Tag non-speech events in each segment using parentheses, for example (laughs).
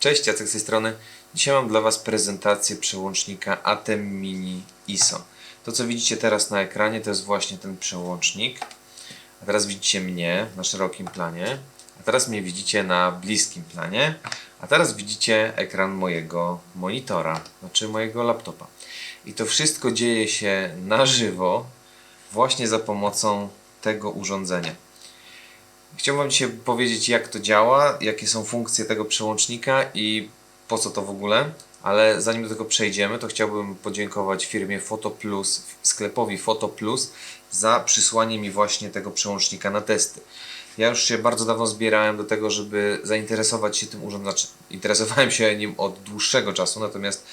Cześć, Jacek z tej strony. Dzisiaj mam dla Was prezentację przełącznika ATEM Mini ISO. To, co widzicie teraz na ekranie, to jest właśnie ten przełącznik. A teraz widzicie mnie na szerokim planie, a teraz mnie widzicie na bliskim planie, a teraz widzicie ekran mojego monitora, znaczy mojego laptopa. I to wszystko dzieje się na żywo, właśnie za pomocą tego urządzenia. Chciałbym dzisiaj powiedzieć, jak to działa, jakie są funkcje tego przełącznika i po co to w ogóle. Ale zanim do tego przejdziemy, to chciałbym podziękować firmie PhotoPlus, sklepowi PhotoPlus za przysłanie mi właśnie tego przełącznika na testy. Ja już się bardzo dawno zbierałem do tego, żeby zainteresować się tym urządzeniem. Znaczy, interesowałem się nim od dłuższego czasu, natomiast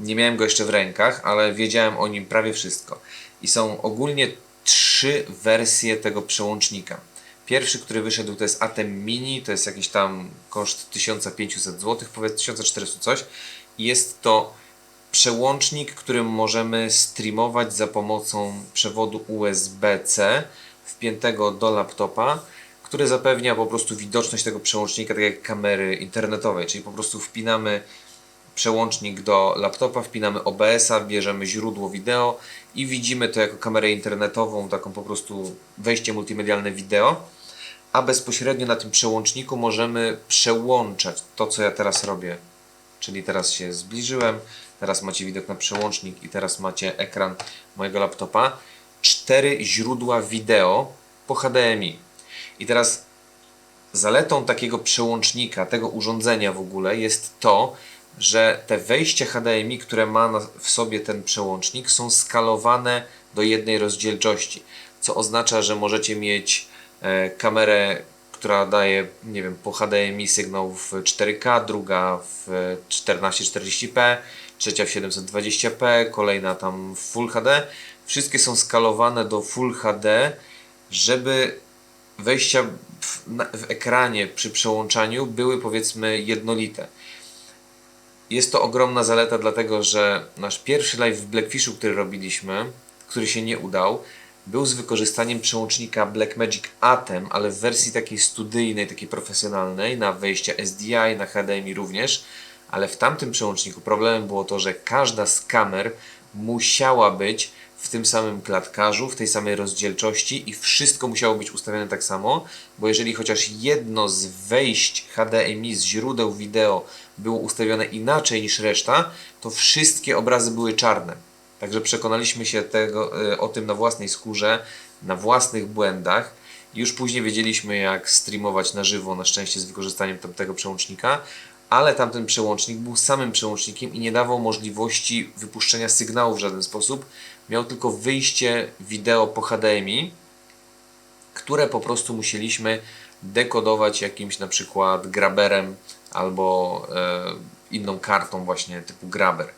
nie miałem go jeszcze w rękach, ale wiedziałem o nim prawie wszystko. I są ogólnie trzy wersje tego przełącznika. Pierwszy, który wyszedł, to jest Atem Mini, to jest jakiś tam koszt 1500 zł, powiedz 1400 coś. Jest to przełącznik, którym możemy streamować za pomocą przewodu USB-C wpiętego do laptopa, który zapewnia po prostu widoczność tego przełącznika, tak jak kamery internetowej, czyli po prostu wpinamy przełącznik do laptopa, wpinamy OBS-a, bierzemy źródło wideo i widzimy to jako kamerę internetową, taką po prostu wejście multimedialne wideo, a bezpośrednio na tym przełączniku możemy przełączać to, co ja teraz robię. Czyli teraz się zbliżyłem, teraz macie widok na przełącznik i teraz macie ekran mojego laptopa. Cztery źródła wideo po HDMI. I teraz zaletą takiego przełącznika, tego urządzenia w ogóle jest to, że te wejścia HDMI, które ma w sobie ten przełącznik, są skalowane do jednej rozdzielczości, co oznacza, że możecie mieć kamerę, która daje, nie wiem, po HDMI sygnał w 4K, druga w 1440p, trzecia w 720p, kolejna tam w Full HD. Wszystkie są skalowane do Full HD, żeby wejścia w, w ekranie przy przełączaniu były powiedzmy jednolite. Jest to ogromna zaleta, dlatego że nasz pierwszy live w Blackfishu, który robiliśmy, który się nie udał, był z wykorzystaniem przełącznika Blackmagic Atem, ale w wersji takiej studyjnej, takiej profesjonalnej, na wejścia SDI, na HDMI również. Ale w tamtym przełączniku problemem było to, że każda z kamer musiała być w tym samym klatkarzu, w tej samej rozdzielczości i wszystko musiało być ustawione tak samo, bo jeżeli chociaż jedno z wejść HDMI z źródeł wideo było ustawione inaczej niż reszta, to wszystkie obrazy były czarne. Także przekonaliśmy się tego, e, o tym na własnej skórze, na własnych błędach. Już później wiedzieliśmy, jak streamować na żywo, na szczęście z wykorzystaniem tamtego przełącznika, ale tamten przełącznik był samym przełącznikiem i nie dawał możliwości wypuszczenia sygnału w żaden sposób. Miał tylko wyjście wideo po HDMI, które po prostu musieliśmy dekodować jakimś na przykład graberem albo e, inną kartą właśnie typu graber.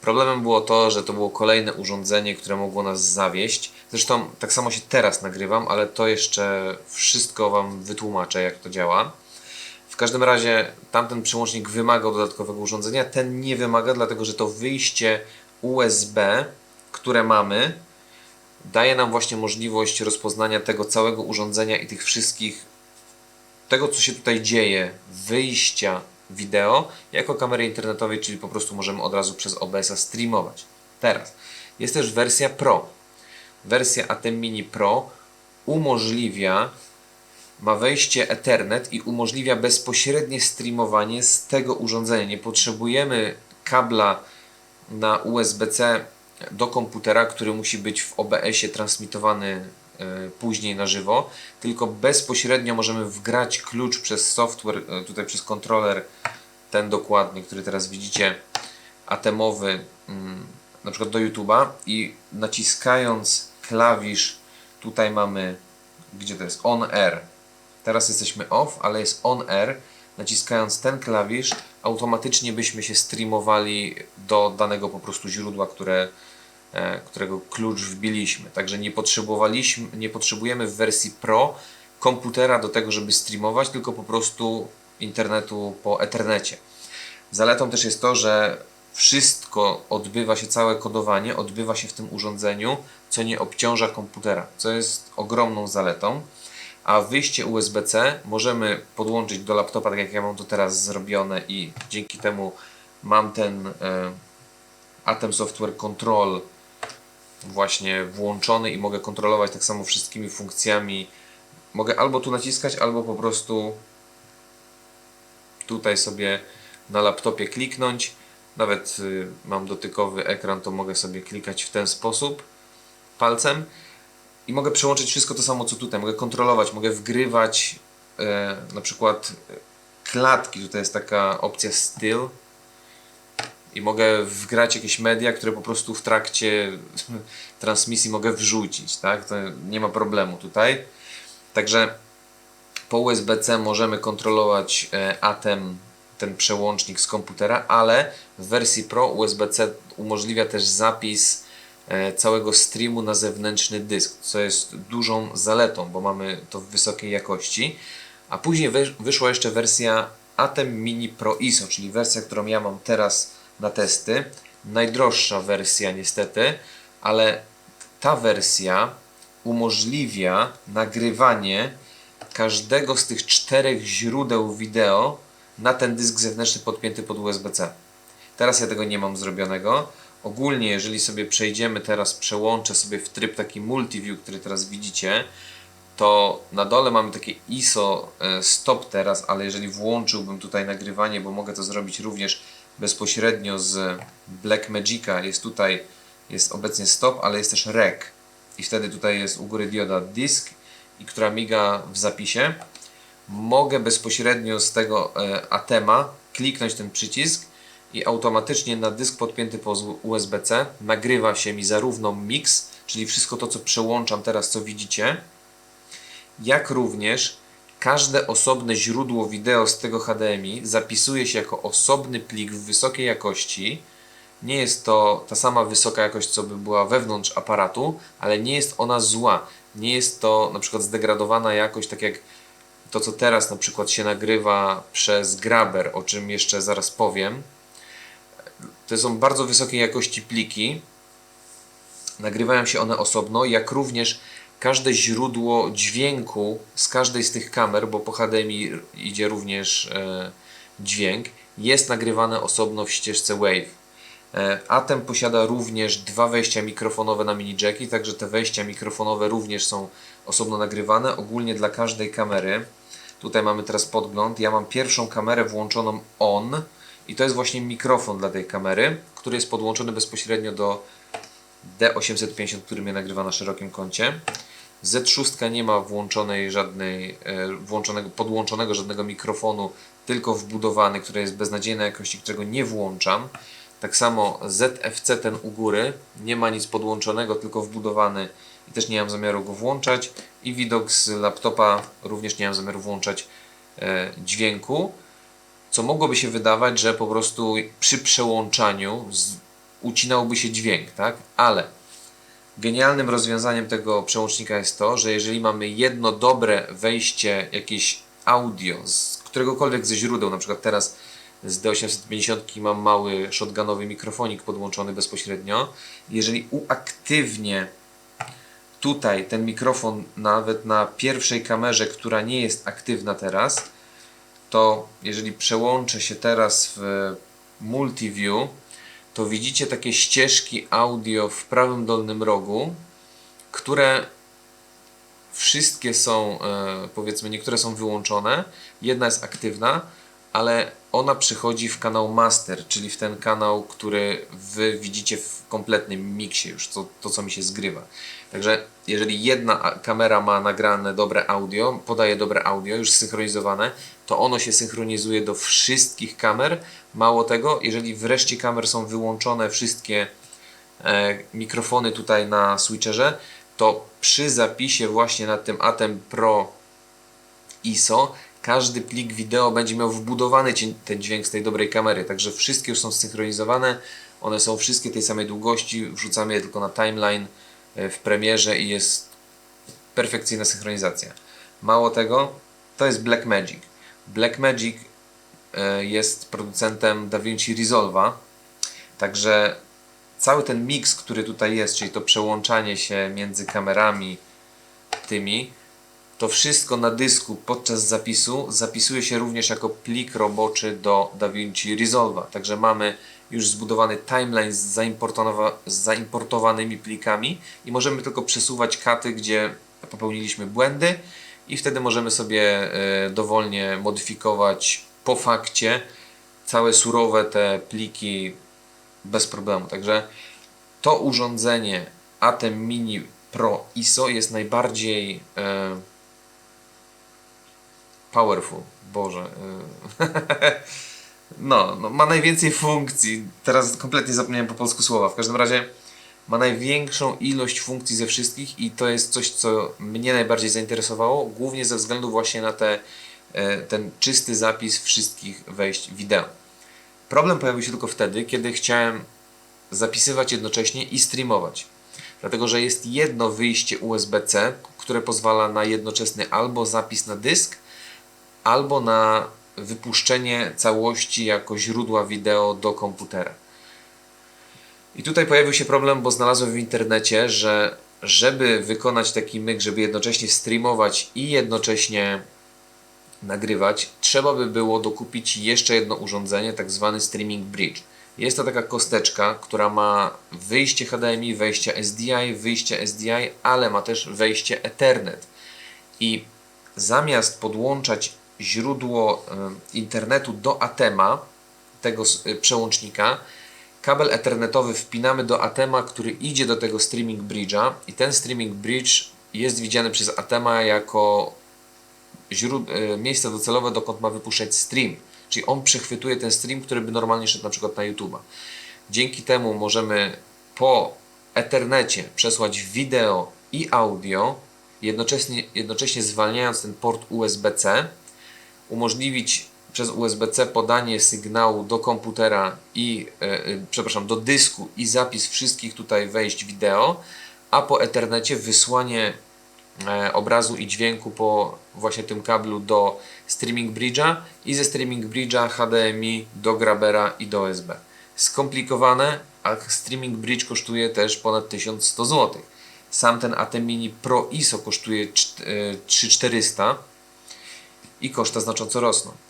Problemem było to, że to było kolejne urządzenie, które mogło nas zawieść. Zresztą tak samo się teraz nagrywam, ale to jeszcze wszystko Wam wytłumaczę, jak to działa. W każdym razie tamten przełącznik wymagał dodatkowego urządzenia, ten nie wymaga, dlatego że to wyjście USB, które mamy, daje nam właśnie możliwość rozpoznania tego całego urządzenia i tych wszystkich, tego co się tutaj dzieje, wyjścia wideo jako kamery internetowej, czyli po prostu możemy od razu przez OBS-a streamować. Teraz jest też wersja Pro. Wersja ATEM Mini Pro umożliwia ma wejście Ethernet i umożliwia bezpośrednie streamowanie z tego urządzenia. Nie potrzebujemy kabla na USB-C do komputera, który musi być w OBS-ie transmitowany później na żywo, tylko bezpośrednio możemy wgrać klucz przez software, e, tutaj przez kontroler, ten dokładnie, który teraz widzicie, atemowy, mm, na przykład do YouTube'a i naciskając klawisz, tutaj mamy, gdzie to jest, on air, Teraz jesteśmy off, ale jest on air. Naciskając ten klawisz, automatycznie byśmy się streamowali do danego po prostu źródła, które, którego klucz wbiliśmy. Także nie potrzebowaliśmy, nie potrzebujemy w wersji Pro komputera do tego, żeby streamować, tylko po prostu internetu po Ethernecie. Zaletą też jest to, że wszystko odbywa się, całe kodowanie odbywa się w tym urządzeniu, co nie obciąża komputera, co jest ogromną zaletą. a wyjście USB-C możemy podłączyć do laptopa, tak jak ja mam to teraz zrobione i dzięki temu mam ten e, Atem Software Control właśnie włączony i mogę kontrolować tak samo wszystkimi funkcjami. Mogę albo tu naciskać, albo po prostu tutaj sobie na laptopie kliknąć. Nawet y, mam dotykowy ekran, to mogę sobie klikać w ten sposób palcem i mogę przełączyć wszystko to samo co tutaj. Mogę kontrolować, mogę wgrywać e, na przykład klatki. Tutaj jest taka opcja styl i mogę wgrać jakieś media, które po prostu w trakcie (laughs) transmisji mogę wrzucić, tak? To nie ma problemu tutaj. Także po USB-C możemy kontrolować e, ATEM, ten przełącznik z komputera, ale w wersji Pro USB-C umożliwia też zapis e, całego streamu na zewnętrzny dysk, co jest dużą zaletą, bo mamy to w wysokiej jakości. A później wysz- wyszła jeszcze wersja ATEM Mini Pro ISO, czyli wersja, którą ja mam teraz na testy. Najdroższa wersja niestety, ale ta wersja umożliwia nagrywanie każdego z tych czterech źródeł wideo na ten dysk zewnętrzny podpięty pod USB-C. Teraz ja tego nie mam zrobionego. Ogólnie, jeżeli sobie przejdziemy teraz, przełączę sobie w tryb taki multiview, który teraz widzicie, to na dole mamy takie ISO e, stop teraz, ale jeżeli włączyłbym tutaj nagrywanie, bo mogę to zrobić również bezpośrednio z Blackmagica, jest tutaj, jest obecnie stop, ale jest też rec i wtedy tutaj jest u góry dioda disk i która miga w zapisie. Mogę bezpośrednio z tego e, Atema kliknąć ten przycisk i automatycznie na dysk podpięty po USB-C nagrywa się mi zarówno mix, czyli wszystko to co przełączam teraz, co widzicie, jak również każde osobne źródło wideo z tego HDMI zapisuje się jako osobny plik w wysokiej jakości. Nie jest to ta sama wysoka jakość, co by była wewnątrz aparatu, ale nie jest ona zła. Nie jest to na przykład zdegradowana jakość, tak jak to, co teraz na przykład się nagrywa przez Grabber, o czym jeszcze zaraz powiem. To są bardzo wysokiej jakości pliki. Nagrywają się one osobno, jak również każde źródło dźwięku z każdej z tych kamer, bo po HDMI idzie również e, dźwięk, jest nagrywane osobno w ścieżce Wave. E, Atem posiada również dwa wejścia mikrofonowe na mini jacki, także te wejścia mikrofonowe również są osobno nagrywane. Ogólnie dla każdej kamery. Tutaj mamy teraz podgląd. Ja mam pierwszą kamerę włączoną on i to jest właśnie mikrofon dla tej kamery, który jest podłączony bezpośrednio do D850, który mnie nagrywa na szerokim kącie. Z6 nie ma włączonej żadnej, e, włączonego, podłączonego żadnego mikrofonu, tylko wbudowany, który jest beznadziejnej jakości, którego nie włączam. Tak samo ZFC ten u góry nie ma nic podłączonego, tylko wbudowany i też nie mam zamiaru go włączać. I widok z laptopa również nie mam zamiaru włączać e, dźwięku. Co mogłoby się wydawać, że po prostu przy przełączaniu z, ucinałby się dźwięk, tak? Ale genialnym rozwiązaniem tego przełącznika jest to, że jeżeli mamy jedno dobre wejście, jakieś audio z któregokolwiek ze źródeł, na przykład teraz z D850 mam mały shotgunowy mikrofonik podłączony bezpośrednio, jeżeli uaktywnię tutaj ten mikrofon nawet na pierwszej kamerze, która nie jest aktywna teraz, to jeżeli przełączę się teraz w multiview, to widzicie takie ścieżki audio w prawym dolnym rogu, które wszystkie są, e, powiedzmy, niektóre są wyłączone, jedna jest aktywna, ale ona przychodzi w kanał master, czyli w ten kanał, który wy widzicie w kompletnym miksie już, to, to co mi się zgrywa. Także jeżeli jedna kamera ma nagrane dobre audio, podaje dobre audio, już zsynchronizowane, to ono się synchronizuje do wszystkich kamer. Mało tego, jeżeli wreszcie kamer są wyłączone wszystkie e, mikrofony tutaj na switcherze, to przy zapisie właśnie na tym Atem Pro ISO każdy plik wideo będzie miał wbudowany ten dźwięk z tej dobrej kamery, także wszystkie już są zsynchronizowane, one są wszystkie tej samej długości, wrzucamy je tylko na timeline e, w premierze i jest perfekcyjna synchronizacja. Mało tego, to jest Blackmagic. Blackmagic e, jest producentem DaVinci Resolve'a, także cały ten mix, który tutaj jest, czyli to przełączanie się między kamerami tymi, to wszystko na dysku podczas zapisu zapisuje się również jako plik roboczy do DaVinci Resolve'a. Także mamy już zbudowany timeline z zaimportowanymi plikami i możemy tylko przesuwać katy, gdzie popełniliśmy błędy i wtedy możemy sobie e, dowolnie modyfikować po fakcie całe surowe te pliki bez problemu. Także to urządzenie Atem Mini Pro ISO jest najbardziej e, powerful. Boże. E, (laughs) no, no, ma najwięcej funkcji. Teraz kompletnie zapomniałem po polsku słowa. W każdym razie ma największą ilość funkcji ze wszystkich i to jest coś, co mnie najbardziej zainteresowało, głównie ze względu właśnie na te, e, ten czysty zapis wszystkich wejść wideo. Problem pojawił się tylko wtedy, kiedy chciałem zapisywać jednocześnie i streamować. Dlatego, że jest jedno wyjście USB-C, które pozwala na jednoczesny albo zapis na dysk, albo na wypuszczenie całości jako źródła wideo do komputera. I tutaj pojawił się problem, bo znalazłem w internecie, że żeby wykonać taki myk, żeby jednocześnie streamować i jednocześnie nagrywać, trzeba by było dokupić jeszcze jedno urządzenie, tak zwany Streaming Bridge. Jest to taka kosteczka, która ma wyjście HDMI, wejście SDI, wyjście SDI, ale ma też wejście Ethernet. I zamiast podłączać źródło internetu do Atema, tego y, przełącznika, kabel ethernetowy wpinamy do Atema, który idzie do tego streaming bridge'a i ten streaming bridge jest widziany przez Atema jako y, miejsce docelowe, dokąd ma wypuszczać stream. Czyli on przechwytuje ten stream, który by normalnie szedł na przykład na YouTube'a. Dzięki temu możemy po Ethernecie przesłać wideo i audio, jednocześnie, jednocześnie zwalniając ten port USB-C, umożliwić przez USB-C podanie sygnału do komputera i, e, e, przepraszam, do dysku i zapis wszystkich tutaj wejść wideo, a po Ethernecie wysłanie e, obrazu i dźwięku po właśnie tym kablu do Streaming Bridge'a i ze Streaming Bridge'a HDMI do Grabera i do USB. Skomplikowane, a Streaming Bridge kosztuje też ponad 1100 zł. Sam ten Atem Mini Pro ISO kosztuje czt- e, 3400 i koszta znacząco rosną.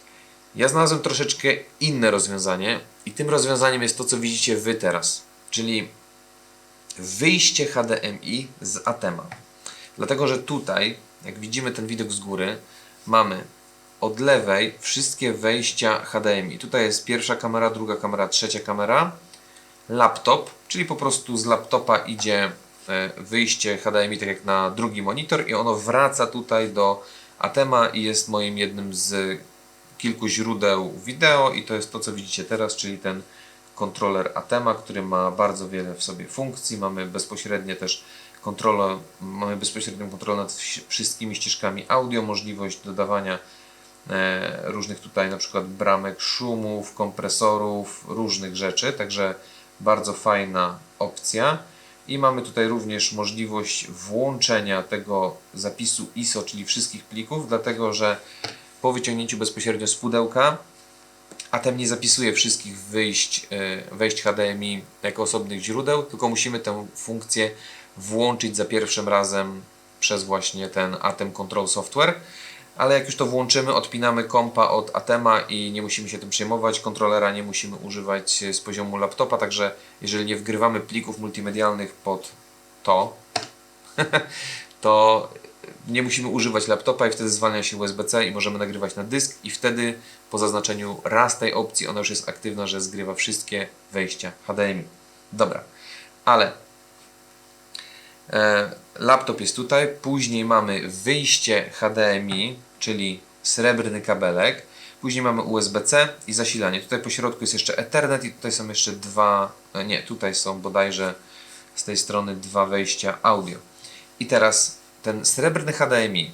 Ja znalazłem troszeczkę inne rozwiązanie i tym rozwiązaniem jest to, co widzicie Wy teraz, czyli wyjście HDMI z Atema. Dlatego, że tutaj, jak widzimy ten widok z góry, mamy od lewej wszystkie wejścia HDMI. Tutaj jest pierwsza kamera, druga kamera, trzecia kamera. Laptop, czyli po prostu z laptopa idzie e, wyjście HDMI tak jak na drugi monitor i ono wraca tutaj do Atema i jest moim jednym z kilku źródeł wideo i to jest to, co widzicie teraz, czyli ten kontroler Atema, który ma bardzo wiele w sobie funkcji. Mamy bezpośrednie też kontrolę, mamy bezpośrednią kontrolę nad wszystkimi ścieżkami audio, możliwość dodawania e, różnych tutaj na przykład bramek szumów, kompresorów, różnych rzeczy, także bardzo fajna opcja. I mamy tutaj również możliwość włączenia tego zapisu ISO, czyli wszystkich plików, dlatego że po wyciągnięciu bezpośrednio z pudełka Atem nie zapisuje wszystkich wyjść, e, wejść HDMI jako osobnych źródeł, tylko musimy tę funkcję włączyć za pierwszym razem przez właśnie ten Atem Control Software. Ale jak już to włączymy, odpinamy kompa od Atema i nie musimy się tym przejmować. Kontrolera nie musimy używać z poziomu laptopa, także jeżeli nie wgrywamy plików multimedialnych pod to, (laughs) to nie musimy używać laptopa i wtedy zwalnia się USB-C i możemy nagrywać na dysk i wtedy po zaznaczeniu raz tej opcji ona już jest aktywna, że zgrywa wszystkie wejścia HDMI. Dobra, ale e, laptop jest tutaj, później mamy wyjście HDMI, czyli srebrny kabelek, później mamy USB-C i zasilanie. Tutaj po środku jest jeszcze Ethernet i tutaj są jeszcze dwa, e, nie, tutaj są bodajże z tej strony dwa wejścia audio. I teraz ten srebrny HDMI,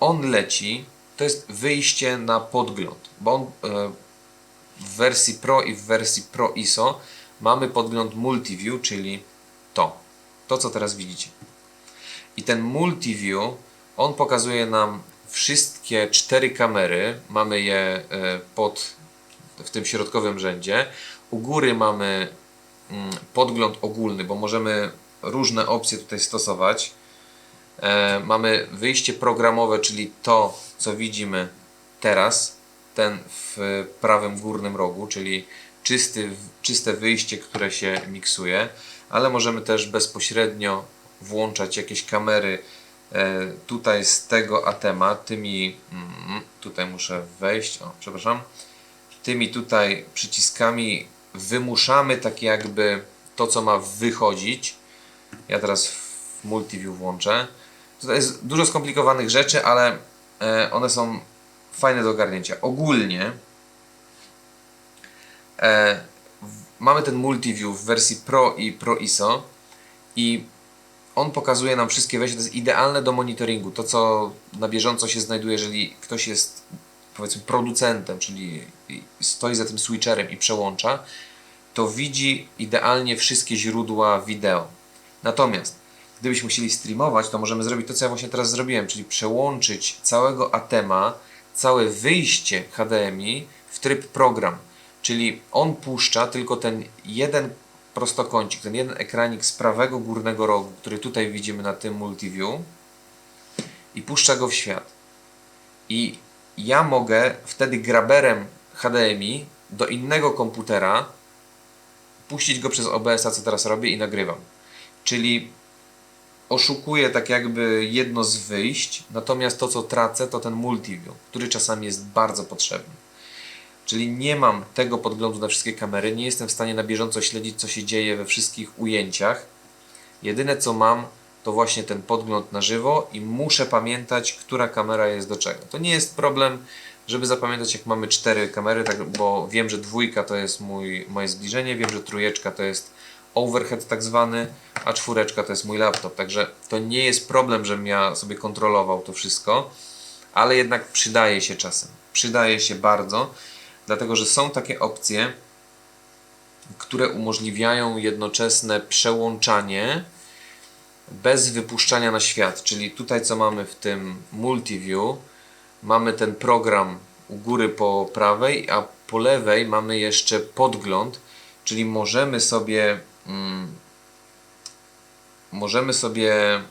on leci, to jest wyjście na podgląd, bo on e, w wersji Pro i w wersji Pro ISO mamy podgląd Multiview, czyli to, to co teraz widzicie. I ten Multiview, on pokazuje nam wszystkie cztery kamery, mamy je e, pod, w tym środkowym rzędzie. U góry mamy mm, podgląd ogólny, bo możemy różne opcje tutaj stosować. E, mamy wyjście programowe, czyli to, co widzimy teraz, ten w prawym górnym rogu, czyli czysty, czyste wyjście, które się miksuje, ale możemy też bezpośrednio włączać jakieś kamery e, tutaj z tego Atema, tymi, mm, tutaj muszę wejść, o przepraszam, tymi tutaj przyciskami wymuszamy tak jakby to, co ma wychodzić. Ja teraz w multiview włączę. Tutaj jest dużo skomplikowanych rzeczy, ale e, one są fajne do ogarnięcia. Ogólnie e, mamy ten multiview w wersji Pro i Pro ISO i on pokazuje nam wszystkie wejścia. To jest idealne do monitoringu. To, co na bieżąco się znajduje, jeżeli ktoś jest powiedzmy producentem, czyli stoi za tym switcherem i przełącza, to widzi idealnie wszystkie źródła wideo. Natomiast gdybyśmy chcieli streamować, to możemy zrobić to, co ja właśnie teraz zrobiłem, czyli przełączyć całego Atema, całe wyjście HDMI w tryb program. Czyli on puszcza tylko ten jeden prostokącik, ten jeden ekranik z prawego górnego rogu, który tutaj widzimy na tym multiview i puszcza go w świat. I ja mogę wtedy graberem HDMI do innego komputera puścić go przez OBS-a, co teraz robię i nagrywam. Czyli oszukuję tak jakby jedno z wyjść, natomiast to, co tracę, to ten multiview, który czasami jest bardzo potrzebny. Czyli nie mam tego podglądu na wszystkie kamery, nie jestem w stanie na bieżąco śledzić, co się dzieje we wszystkich ujęciach. Jedyne co mam, to właśnie ten podgląd na żywo i muszę pamiętać, która kamera jest do czego. To nie jest problem, żeby zapamiętać, jak mamy cztery kamery, tak, bo wiem, że dwójka to jest mój, moje zbliżenie, wiem, że trójeczka to jest overhead tak zwany, a czwóreczka to jest mój laptop. Także to nie jest problem, żebym ja sobie kontrolował to wszystko, ale jednak przydaje się czasem. Przydaje się bardzo, dlatego że są takie opcje, które umożliwiają jednoczesne przełączanie bez wypuszczania na świat. Czyli tutaj, co mamy w tym multiview, mamy ten program u góry po prawej, a po lewej mamy jeszcze podgląd, czyli możemy sobie mm, możemy sobie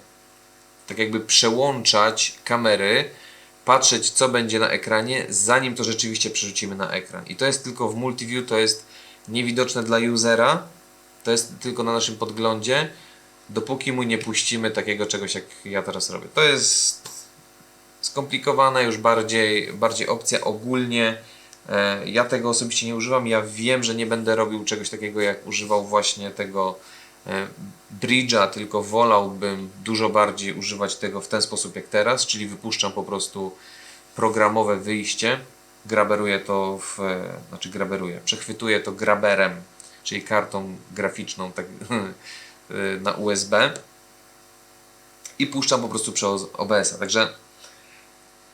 tak jakby przełączać kamery, patrzeć co będzie na ekranie, zanim to rzeczywiście przerzucimy na ekran. I to jest tylko w multiview, to jest niewidoczne dla usera, to jest tylko na naszym podglądzie, dopóki mu nie puścimy takiego czegoś, jak ja teraz robię. To jest skomplikowana już bardziej, bardziej opcja ogólnie. E, Ja tego osobiście nie używam. Ja wiem, że nie będę robił czegoś takiego, jak używał właśnie tego e, bridge'a, tylko wolałbym dużo bardziej używać tego w ten sposób jak teraz, czyli wypuszczam po prostu programowe wyjście, graberuję to w, e, znaczy graberuję, przechwytuję to graberem, czyli kartą graficzną tak, (laughs) na USB i puszczam po prostu przez OBS-a. Także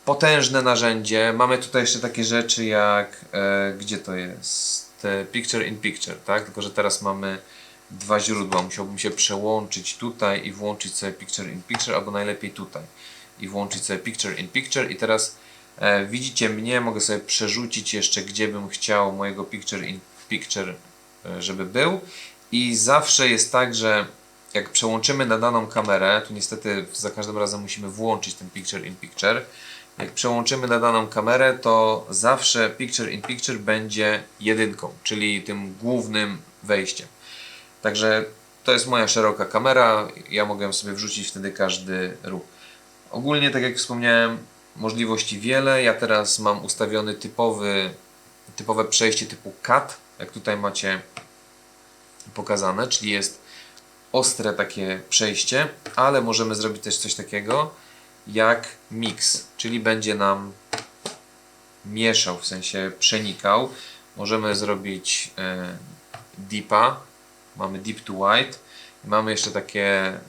potężne narzędzie. Mamy tutaj jeszcze takie rzeczy jak, e, gdzie to jest? Te picture in picture, tak? Tylko, że teraz mamy dwa źródła. Musiałbym się przełączyć tutaj i włączyć sobie picture in picture, albo najlepiej tutaj i włączyć sobie picture in picture. I teraz e, widzicie mnie, mogę sobie przerzucić jeszcze, gdzie bym chciał mojego picture in picture, e, żeby był. I zawsze jest tak, że jak przełączymy na daną kamerę, tu niestety za każdym razem musimy włączyć ten picture in picture. Jak przełączymy na daną kamerę, to zawsze picture in picture będzie jedynką, czyli tym głównym wejściem. Także to jest moja szeroka kamera, ja mogę sobie wrzucić wtedy każdy ruch. Ogólnie, tak jak wspomniałem, możliwości wiele. Ja teraz mam ustawiony typowy, typowe przejście typu cut, jak tutaj macie pokazane, czyli jest ostre takie przejście, ale możemy zrobić też coś takiego jak mix, czyli będzie nam mieszał, w sensie przenikał. Możemy zrobić e, deepa, mamy deep to white. Mamy jeszcze takie e,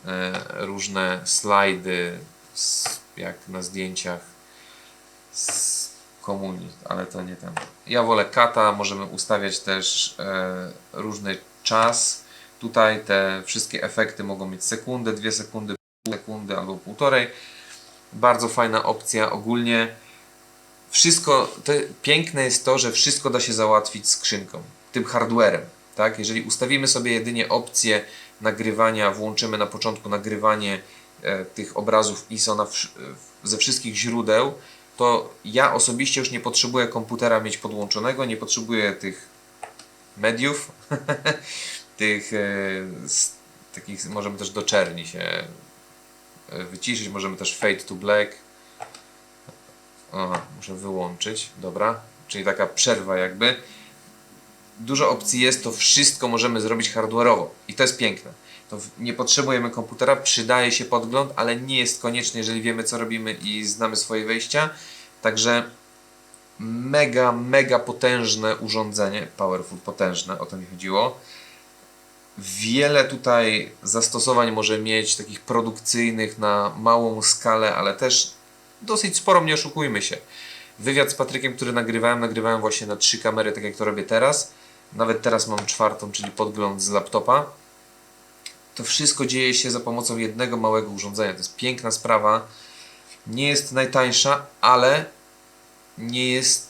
różne slajdy, jak na zdjęciach z komunii, ale to nie ten. Ja wolę kata, możemy ustawiać też e, różny czas. Tutaj te wszystkie efekty mogą mieć sekundę, dwie sekundy, pół sekundy albo półtorej. Bardzo fajna opcja ogólnie. Wszystko, piękne jest to, że wszystko da się załatwić skrzynką, tym hardwarem. Tak? Jeżeli ustawimy sobie jedynie opcję nagrywania, włączymy na początku nagrywanie e, tych obrazów ISO na, e, ze wszystkich źródeł, to ja osobiście już nie potrzebuję komputera mieć podłączonego, nie potrzebuję tych mediów, (laughs) tych e, s- takich, możemy też do czerni się wyciszyć, możemy też fade to black. Aha, muszę wyłączyć, dobra, czyli taka przerwa jakby. Dużo opcji jest, to wszystko możemy zrobić hardware'owo i to jest piękne. To nie potrzebujemy komputera, przydaje się podgląd, ale nie jest konieczny, jeżeli wiemy co robimy i znamy swoje wejścia. Także mega, mega potężne urządzenie, powerful, potężne, o to mi chodziło. Wiele tutaj zastosowań może mieć, takich produkcyjnych na małą skalę, ale też dosyć sporo, nie oszukujmy się. Wywiad z Patrykiem, który nagrywałem, nagrywałem właśnie na trzy kamery, tak jak to robię teraz. Nawet teraz mam czwartą, czyli podgląd z laptopa. To wszystko dzieje się za pomocą jednego małego urządzenia. To jest piękna sprawa. Nie jest najtańsza, ale nie jest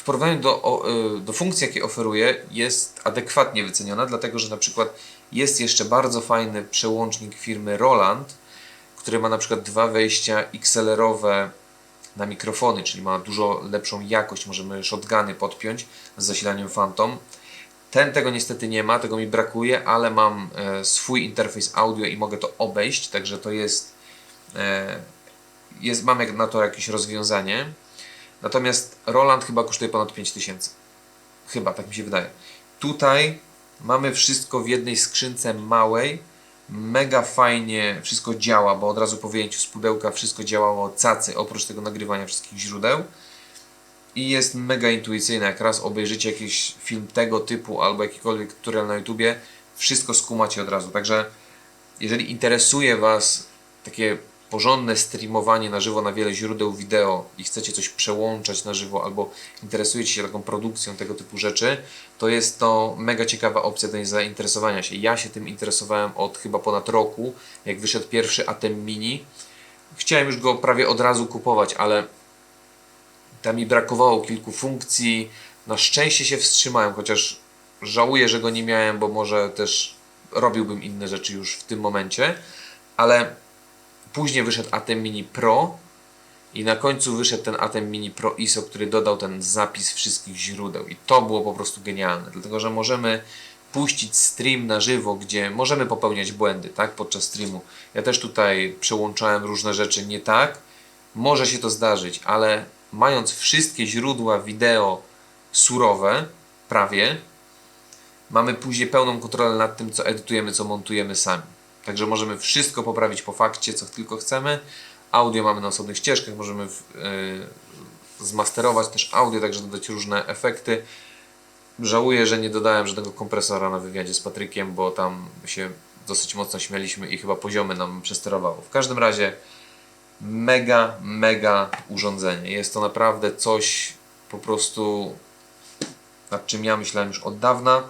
w porównaniu do, y, do funkcji, jakie oferuje, jest adekwatnie wyceniona, dlatego że na przykład jest jeszcze bardzo fajny przełącznik firmy Roland, który ma na przykład dwa wejścia XLR-owe na mikrofony, czyli ma dużo lepszą jakość, możemy shotguny podpiąć z zasilaniem Phantom. Ten tego niestety nie ma, tego mi brakuje, ale mam e, swój interfejs audio i mogę to obejść, także to jest, e, jest mam na to jakieś rozwiązanie. Natomiast Roland chyba kosztuje ponad 5000. Chyba, tak mi się wydaje. Tutaj mamy wszystko w jednej skrzynce małej. Mega fajnie wszystko działa, bo od razu po wyjęciu z pudełka wszystko działało cacy, oprócz tego nagrywania wszystkich źródeł. I jest mega intuicyjne. Jak raz obejrzycie jakiś film tego typu albo jakikolwiek tutorial na YouTubie, wszystko skumacie od razu. Także jeżeli interesuje Was takie porządne streamowanie na żywo na wiele źródeł wideo i chcecie coś przełączać na żywo albo interesujecie się taką produkcją tego typu rzeczy, to jest to mega ciekawa opcja do zainteresowania się. Ja się tym interesowałem od chyba ponad roku, jak wyszedł pierwszy Atem Mini. Chciałem już go prawie od razu kupować, ale tam mi brakowało kilku funkcji. Na szczęście się wstrzymałem, chociaż żałuję, że go nie miałem, bo może też robiłbym inne rzeczy już w tym momencie, ale później wyszedł Atem Mini Pro i na końcu wyszedł ten Atem Mini Pro ISO, który dodał ten zapis wszystkich źródeł i to było po prostu genialne, dlatego że możemy puścić stream na żywo, gdzie możemy popełniać błędy, tak, podczas streamu. Ja też tutaj przełączałem różne rzeczy nie tak, może się to zdarzyć, ale mając wszystkie źródła wideo surowe, prawie, mamy później pełną kontrolę nad tym, co edytujemy, co montujemy sami. Także możemy wszystko poprawić po fakcie, co tylko chcemy. Audio mamy na osobnych ścieżkach, możemy w, yy, zmasterować też audio, także dodać różne efekty. Żałuję, że nie dodałem żadnego kompresora na wywiadzie z Patrykiem, bo tam się dosyć mocno śmialiśmy i chyba poziomy nam przesterowało. W każdym razie mega, mega urządzenie. Jest to naprawdę coś po prostu nad czym ja myślałem już od dawna.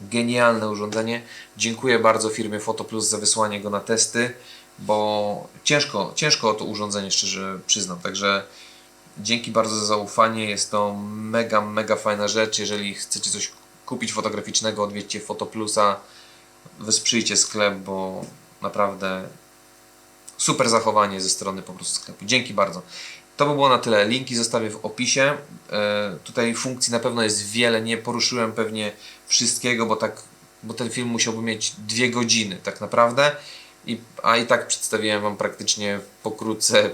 Genialne urządzenie. Dziękuję bardzo firmie Fotoplus za wysłanie go na testy, bo ciężko, ciężko o to urządzenie szczerze przyznam. Także dzięki bardzo za zaufanie. Jest to mega, mega fajna rzecz. Jeżeli chcecie coś kupić fotograficznego, odwiedźcie Fotoplusa, wesprzyjcie sklep, bo naprawdę super zachowanie ze strony po prostu sklepu. Dzięki bardzo. To by było na tyle. Linki zostawię w opisie. E, tutaj funkcji na pewno jest wiele. Nie poruszyłem pewnie wszystkiego, bo tak, bo ten film musiałby mieć dwie godziny tak naprawdę. I, a i tak przedstawiłem Wam praktycznie pokrótce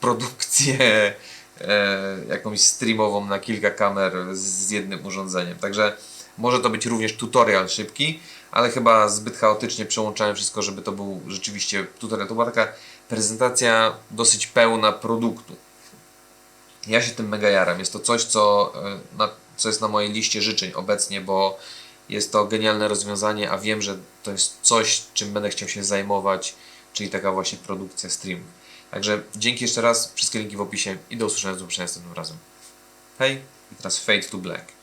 produkcję e, jakąś streamową na kilka kamer z, z jednym urządzeniem. Także może to być również tutorial szybki, ale chyba zbyt chaotycznie przełączałem wszystko, żeby to był rzeczywiście tutorial. To była taka prezentacja dosyć pełna produktu. Ja się tym mega jaram. Jest to coś, co, e, na, co jest na mojej liście życzeń obecnie, bo jest to genialne rozwiązanie, a wiem, że to jest coś, czym będę chciał się zajmować, czyli taka właśnie produkcja streamów. Także dzięki jeszcze raz, wszystkie linki w opisie i do usłyszenia zobaczenia następnym razem. Hej, i teraz Fade to Black.